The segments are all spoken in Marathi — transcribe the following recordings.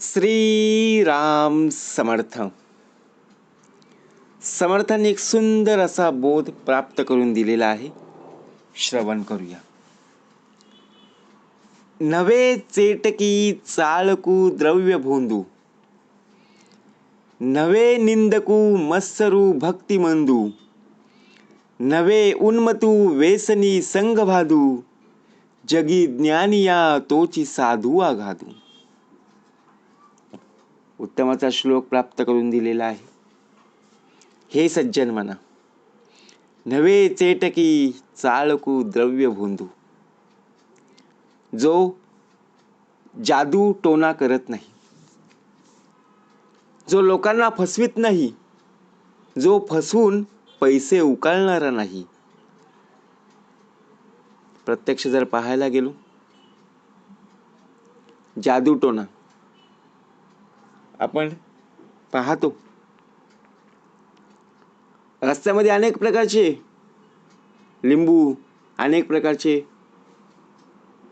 श्रीराम समर्थ. समर्थांनी एक सुंदर असा बोध प्राप्त करून दिलेला आहे. श्रवण करूया. नवे चेटकी चाळकू द्रव्य भोंदू. नवे निंदकू मत्सरू भक्तिमंदू नवे उन्मतू वेसनी संग भादू. जगी ज्ञानिया तोची साधू आघादू. उत्तमाचा श्लोक प्राप्त करून दिलेला आहे. हे सज्जन म्हणा नवे चेटकी चाळकू द्रव्य भोंदू. जो जादू टोना करत नाही जो लोकांना फसवीत नाही जो फसवून पैसे उकळणारा नाही. प्रत्यक्ष जर पाहायला गेलो जादू टोना आपण पाहतो. रस्त्यामध्ये अनेक प्रकारचे लिंबू अनेक प्रकारचे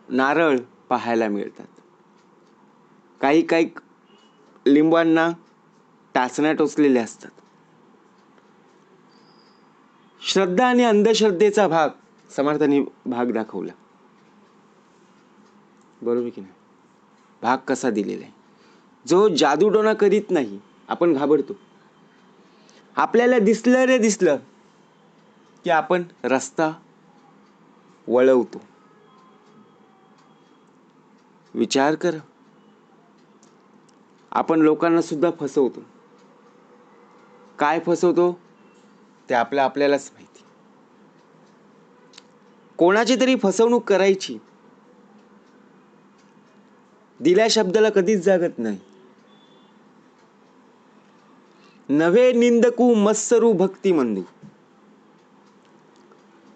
नारळ पाहायला मिळतात. काही काही लिंबांना टाचण्या टोचलेल्या असतात. श्रद्धा आणि अंधश्रद्धेचा भाग समर्थांनी भाग दाखवला. बरोबर की नाही? भाग कसा दिलेला आहे? जो जादूटोणा करीत नाही आपण घाबरतो. आपल्याला दिसलं रे दिसलं की आपण रस्ता वळवतो. विचार कर. आपण लोकांना सुद्धा फसवतो. काय फसवतो? ते आपल्या आपल्यालाच माहिती. कोणाची तरी फसवणूक करायची. दिल्या शब्दाला कधीच जागत नाही. नवे निंदकू मत्सरू भक्ती मंदू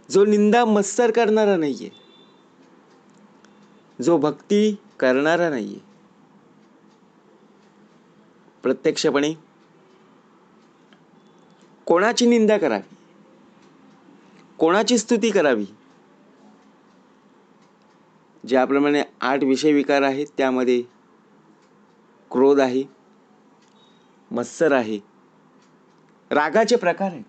जो निंदा मत्सर करणारा नाहीये जो भक्ती करणारा नाहीये प्रत्यक्षपणे कोणाची निंदा करावी कोणाची स्तुती करावी ज्याप्रमाणे आठ विषय विकार आहेत त्यामध्ये क्रोध आहे मत्सर आहे रागाचे प्रकार आहेत.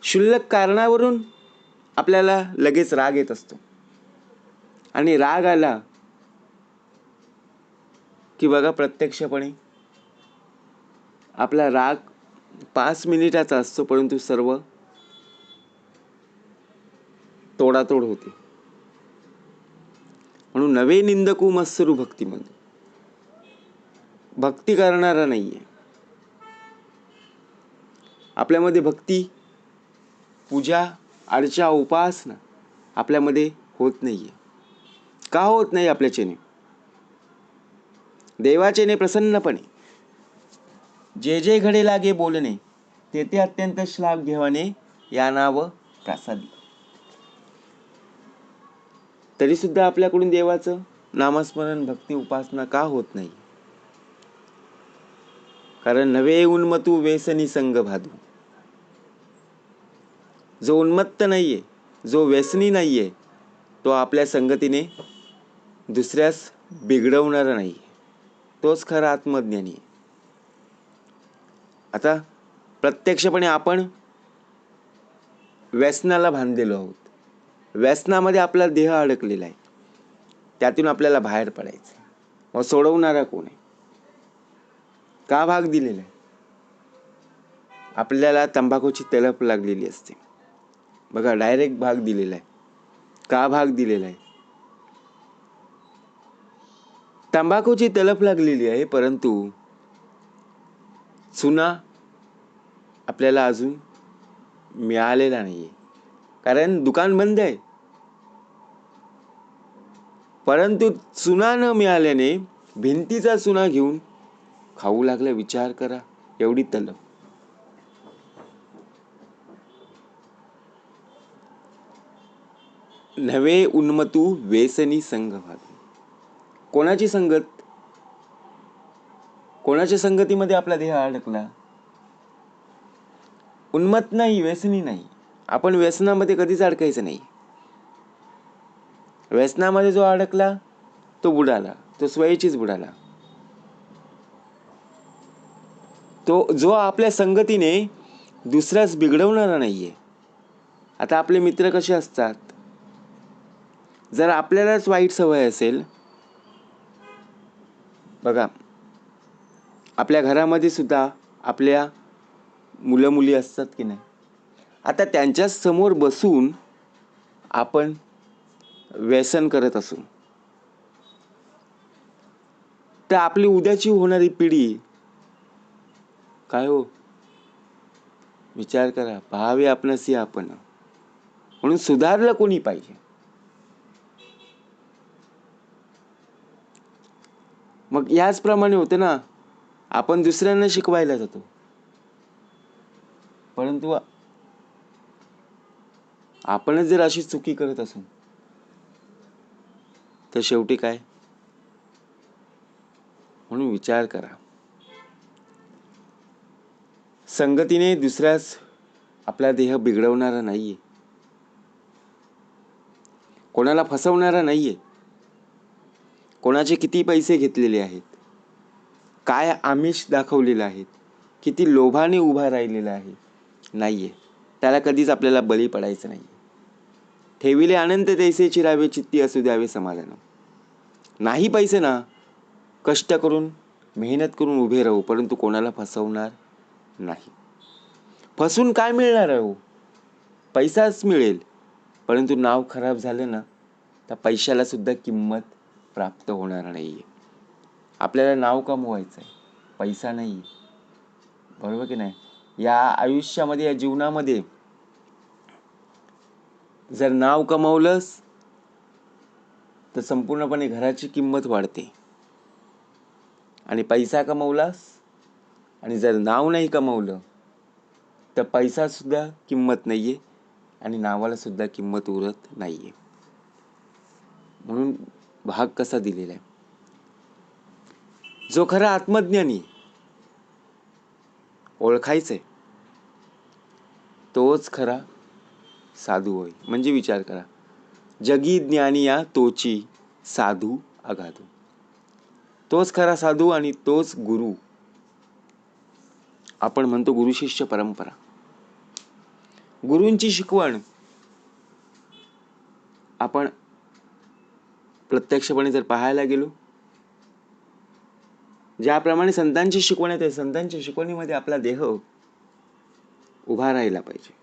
क्षुल्लक कारणावरून आपल्याला लगेच राग येत असतो. आणि राग आला की बघा प्रत्यक्षपणे आपला राग पाच मिनिटाचा असतो परंतु सर्व तोडातोड होते. म्हणून नवे निंदकू मत्सरू भक्ती म्हणून भक्ती करणारा नाहीये. आपल्यामध्ये भक्ती पूजा अर्चा उपासना आपल्यामध्ये होत नाहीये. का होत नाही आपल्याच्याने देवाचेने प्रसन्नपणे जे जे घडे लागे बोलणे ते ते अत्यंत श्लाघ घेवाने या नाव प्रसादी. तरीसुद्धा आपल्याकडून देवाचं नामस्मरण भक्ती उपासना का होत नाही? कारण नवे उन्मतू वेसनी संग भादू. जो उन्मत्त नाहीये जो व्यसनी नाहीये तो आपल्या संगतीने दुसऱ्यास बिघडवणारा नाही तोच खरा आत्मज्ञानी आहे. आता प्रत्यक्षपणे आपण व्यसनाला बांधलेलो आहोत. व्यसनामध्ये आपला देह अडकलेला आहे. त्यातून आपल्याला बाहेर पडायचं व सोडवणारा कोण आहे? का भाग दिलेला आहे? आपल्याला तंबाखूची तलप लागलेली असते. बघा डायरेक्ट भाग दिलेला आहे. का भाग दिलेला आहे? तंबाखूची तलप लागलेली आहे परंतु चुना आपल्याला अजून मिळालेला नाहीये. कारण दुकान बंद आहे. परंतु चुना न मिळाल्याने भिंतीचा चुना घेऊन खाऊ लागला विचार करा एवढी तलप. नवे उन्मतू वेसनी संघ कोणाची संगत? कोणाच्या संगतीमध्ये आपला देह अडकला? उन्मत नाही व्यसनी नाही. आपण व्यसनामध्ये कधीच अडकायचं नाही. व्यसनामध्ये जो अडकला तो बुडाला. तो स्वयचीच बुडाला. तो जो आपल्या संगतीने दुसऱ्यास बिघडवणारा नाहीये. आता आपले मित्र कसे असतात? जर आपल्यालाच वाईट सवय असेल बघा आपल्या घरामध्ये सुद्धा आपल्या मुलं मुली असतात की नाही? आता त्यांच्यासमोर बसून आपण व्यसन करत असू. तर आपली उद्याची होणारी पिढी काय हो? विचार करा पहावे आपणसी आपण. म्हणून सुधारलं कोणी पाहिजे? मग याचप्रमाणे होते ना आपण दुसऱ्यांना शिकवायला जातो. परंतु आपणच जर अशी चुकी करत असू तर शेवटी काय? म्हणून विचार करा. संगतीने दुसऱ्यास आपला देह बिघडवणारा नाहीये. कोणाला फसवणारा नाहीये. कोणाचे किती पैसे घेतलेले आहेत? काय आमिष दाखवलेलं आहे? किती लोभाने उभा राहिलेला आहे? नाहीये. त्याला कधीच आपल्याला बळी पडायचं नाही ठेविले अनंत तैसे चिरावे चित्ती असू द्यावे समाधान. नाही पैसे ना. कष्ट करून मेहनत करून उभे राहू परंतु कोणाला फसवणार नाही. फसून काय मिळणार आहे हो? पैसाच मिळेल. परंतु नाव खराब झालं ना तर पैशाला सुद्धा किंमत प्राप्त होणार नाही आहे आपल्याला नाव कमवायचं आहे पैसा नाही. बरोबर की नाही? या आयुष्यामध्ये या जीवनामध्ये जर नाव कमवलंस तर संपूर्णपणे घराची किंमत वाढते. आणि पैसा कमवलास आणि जर नाव नाही कमवलं तर पैसा सुद्धा किंमत नाहीये आणि नावाला सुद्धा किंमत उरत नाहीये. म्हणून भाग कसा दिलेला आहे? जो खरा आत्मज्ञानी ओळखायचंय तोच खरा साधू होय म्हणजे विचार करा जगी ज्ञानी या तोची साधू अगाधू तोच खरा साधू आणि तोच गुरु. आपण म्हणतो गुरु शिष्य परंपरा. गुरूंची शिकवण आपण प्रत्यक्षपणे जर पाहायला गेलो ज्याप्रमाणे संतांची शिकवण येते संतांच्या शिकवणीमध्ये आपला देह उभा राहिला पाहिजे.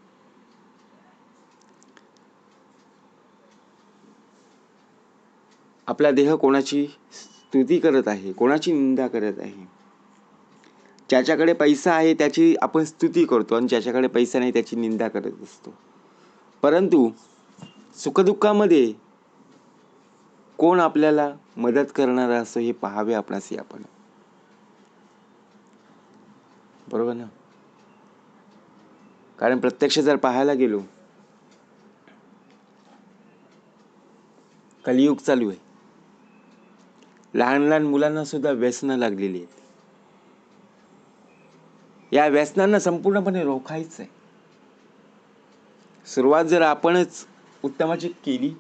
आपला देह कोणाची स्तुती करत आहे कोणाची निंदा करत आहे? ज्याच्याकडे पैसा आहे त्याची आपण स्तुती करतो आणि ज्याच्याकडे पैसा नाही त्याची निंदा करत असतो. परंतु सुखदुःखामध्ये कोण आपल्याला मदत करणार असं हे पाहावे आपणास आपण. बरोबर ना? कारण प्रत्यक्ष जर पाहायला गेलो कलियुग चालू आहे. लहान लहान मुलांना सुद्धा व्यसनं लागलेली आहेत. या व्यसनांना संपूर्णपणे रोखायचं आहे सुरुवात जर आपणच उत्तमाची केली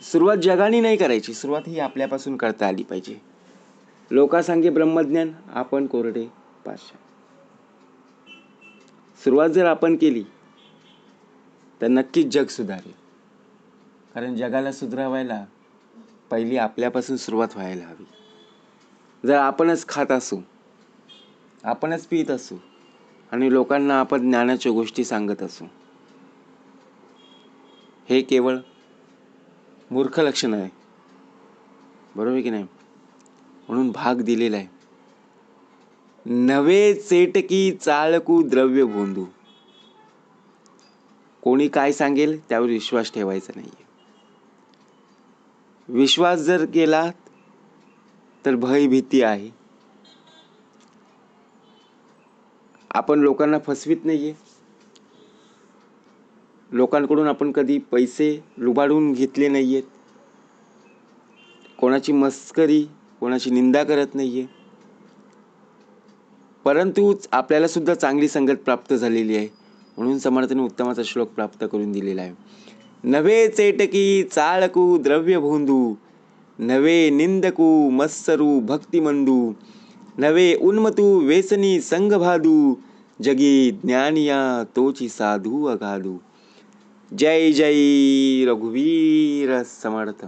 सुरुवात जगाने नाही करायची सुरुवात ही आपल्यापासून करता आली पाहिजे. लोकांसांगे ब्रह्मज्ञान आपण कोरडे पाशा सुरुवात जर आपण केली तर नक्कीच जग सुधारेल. कारण जगाला सुधारावायला पहिली आपल्यापासून सुरुवात व्हायला हवी. जर आपणच खात असू आपणच पित असू आणि लोकांना आपण ज्ञानाच्या गोष्टी सांगत असू हे केवळ मूर्ख लक्षण आहे बरोबर की नाही? म्हणून भाग दिलेला आहे. नवे चेटकी चाळकू द्रव्य भोंदू. कोणी काय सांगेल त्यावर विश्वास ठेवायचा नाही विश्वास जर केला तर भय भीती आहे. आपण लोकांना फसवीत नाहीये. लोकांकडून आपण कधी पैसे लुबाडून घेतले नाही आहेत कोणाची मस्करी कोणाची निंदा करत नाही आहे आपल्याला सुद्धा चांगली संगत प्राप्त झालेली आहे. म्हणून समर्थाने उत्तमाचा श्लोक प्राप्त करून दिलेला आहे. नवे चेटकी चाळकू द्रव्य भोंदू नवे निंदकू मत्सरू भक्तिमंदू नवे उन्मतू वेसनी संग भादू जगी ज्ञानिया तोची साधू अगाधू जय जय रघुवीर समर्थ।